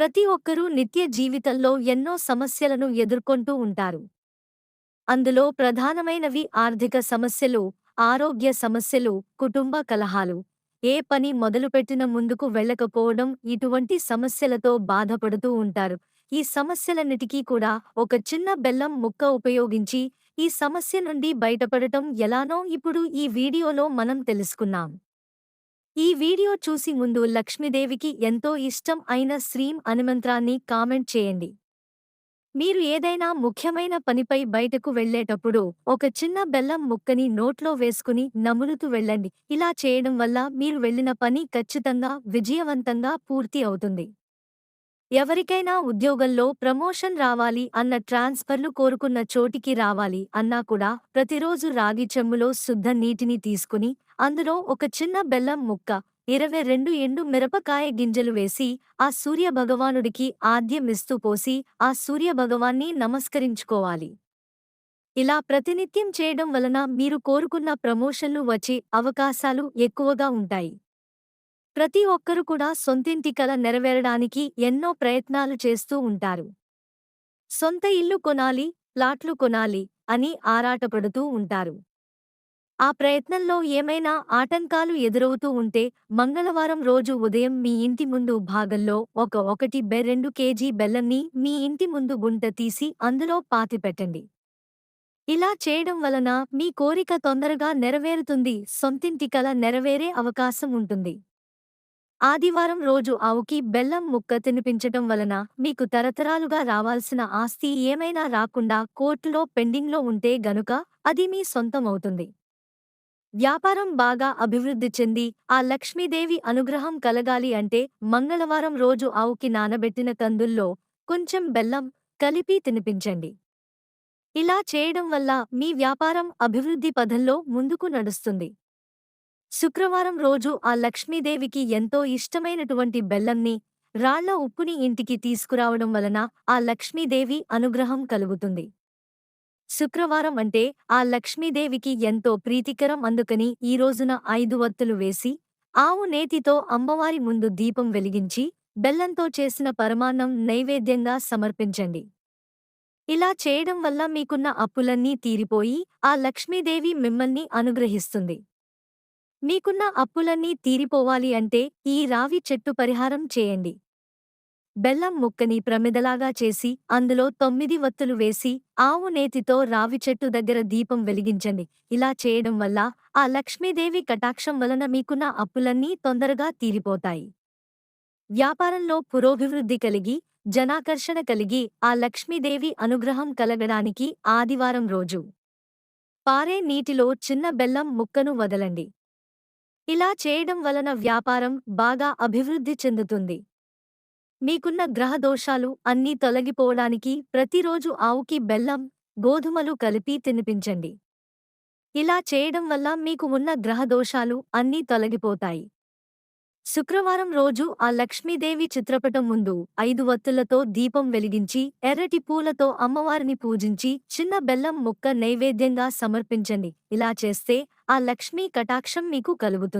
ప్రతి ఒక్కరూ నిత్య జీవితంలో ఎన్నో సమస్యలను ఎదుర్కొంటూ ఉంటారు. అందులో ప్రధానమైనవి ఆర్థిక సమస్యలు ఆరోగ్య సమస్యలు కుటుంబ కలహాలు. ఏ పని మొదలుపెట్టిన ముందుకు వెళ్ళకపోవడం ఇటువంటి సమస్యలతో బాధపడుతూ ఉంటారు. ఈ సమస్యలన్నిటికీ కూడా ఒక చిన్న బెల్లం ముక్క ఉపయోగించి ఈ సమస్య నుండి బయటపడటం ఎలానో ఇప్పుడు ఈ వీడియోలో మనం తెలుసుకున్నాం ఈ వీడియో చూసి ముందు లక్ష్మీదేవికి ఎంతో ఇష్టం అయిన శ్రీం అనుమంత్రాన్ని కామెంట్ చేయండి. మీరు ఏదైనా ముఖ్యమైన పనిపై బయటకు వెళ్ళేటప్పుడు ఒక చిన్న బెల్లం ముక్కని నోట్లో వేసుకుని నములుతూ వెళ్ళండి. ఇలా చేయడం వల్ల మీరు వెళ్ళిన పని ఖచ్చితంగా విజయవంతంగా పూర్తి అవుతుంది. ఎవరికైనా ఉద్యోగంలో ప్రమోషన్ రావాలి అన్న ట్రాన్స్ఫర్లు కోరుకున్న చోటికి రావాలి అన్నా కూడా ప్రతిరోజు రాగి చెమ్ములో శుద్ధ నీటిని తీసుకుని అందులో ఒక చిన్న బెల్లం ముక్క ఇరవై రెండు ఎండు మిరపకాయ గింజలు వేసి ఆ సూర్యభగవానుడికి ఆద్యమిస్తూ పోసి ఆ సూర్యభగవాన్ని నమస్కరించుకోవాలి. ఇలా ప్రతినిత్యం చేయడం వలన మీరు కోరుకున్న ప్రమోషన్లు వచ్చే అవకాశాలు ఎక్కువగా ఉంటాయి. ప్రతి ఒక్కరు కూడా సొంతింటి కల నెరవేరడానికి ఎన్నో ప్రయత్నాలు చేస్తూ ఉంటారు. సొంత ఇల్లు కొనాలి ప్లాట్లు కొనాలి అని ఆరాటపడుతూ ఉంటారు. ఆ ప్రయత్నంలో ఏమైనా ఆటంకాలు ఎదురవుతూ ఉంటే మంగళవారం రోజు ఉదయం మీ ఇంటి ముందు భాగంలో ఒక ఒకటి బె రెండు కేజీ బెల్లంని మీ ఇంటి ముందు గుంట తీసి అందులో పాతిపెట్టండి ఇలా చేయడం వలన మీ కోరిక తొందరగా నెరవేరుతుంది సొంతింటి కల నెరవేరే అవకాశం ఉంటుంది. ఆదివారం రోజు ఆవుకి బెల్లం ముక్క తినిపించటం వలన మీకు తరతరాలుగా రావాల్సిన ఆస్తి ఏమైనా రాకుండా కోర్టులో పెండింగ్లో ఉంటే గనుక అది మీ సొంతమవుతుంది. వ్యాపారం బాగా అభివృద్ధి చెంది ఆ లక్ష్మీదేవి అనుగ్రహం కలగాలి అంటే మంగళవారం రోజు ఆవుకి నానబెట్టిన కందుల్లో కొంచెం బెల్లం కలిపి తినిపించండి. ఇలా చేయడం వల్ల మీ వ్యాపారం అభివృద్ధి పథంలో ముందుకు నడుస్తుంది. శుక్రవారం రోజు ఆ లక్ష్మీదేవికి ఎంతో ఇష్టమైనటువంటి బెల్లంని రాళ్ళ ఉప్పుని ఇంటికి తీసుకురావడం వలన ఆ లక్ష్మీదేవి అనుగ్రహం కలుగుతుంది. శుక్రవారం అంటే ఆ లక్ష్మీదేవికి ఎంతో ప్రీతికరం అందుకని ఈ రోజున ఐదు వత్తులు వేసి ఆవు నేతితో అమ్మవారి ముందు దీపం వెలిగించి బెల్లంతో చేసిన పరమాన్నం నైవేద్యంగా సమర్పించండి. ఇలా చేయడం వల్ల మీకున్న అప్పులన్నీ తీరిపోయి ఆ లక్ష్మీదేవి మిమ్మల్ని అనుగ్రహిస్తుంది. మీకున్న అప్పులన్నీ తీరిపోవాలి అంటే ఈ రావి చెట్టు పరిహారం చేయండి. బెల్లం ముక్కని ప్రమిదలాగా చేసి అందులో తొమ్మిది వత్తులు వేసి ఆవు నేతితో రావి చెట్టు దగ్గర దీపం వెలిగించండి. ఇలా చేయడం వల్ల ఆ లక్ష్మీదేవి కటాక్షం వలన మీకున్న అప్పులన్నీ తొందరగా తీరిపోతాయి. వ్యాపారంలో పురోభివృద్ధి కలిగి జనాకర్షణ కలిగి ఆ లక్ష్మీదేవి అనుగ్రహం కలగడానికి ఆదివారం రోజు. పారే నీటిలో చిన్న బెల్లం ముక్కను వదలండి. ఇలా చేయడం వలన వ్యాపారం బాగా అభివృద్ధి చెందుతుంది. మీకున్న గ్రహదోషాలు అన్నీ తొలగిపోవడానికి ప్రతిరోజు ఆవుకి బెల్లం గోధుమలు కలిపి తినిపించండి. ఇలా చేయడం వల్ల మీకు ఉన్న గ్రహదోషాలు అన్నీ తొలగిపోతాయి. శుక్రవారం రోజు ఆ లక్ష్మీదేవి చిత్రపటం ముందు ఐదు వత్తులతో దీపం వెలిగించి ఎర్రటి పూలతో అమ్మవారిని పూజించి చిన్న బెల్లం ముక్క నైవేద్యంగా సమర్పించండి. ఇలా చేస్తే ఆ లక్ష్మీ కటాక్షం మీకు కలుగుతుంది.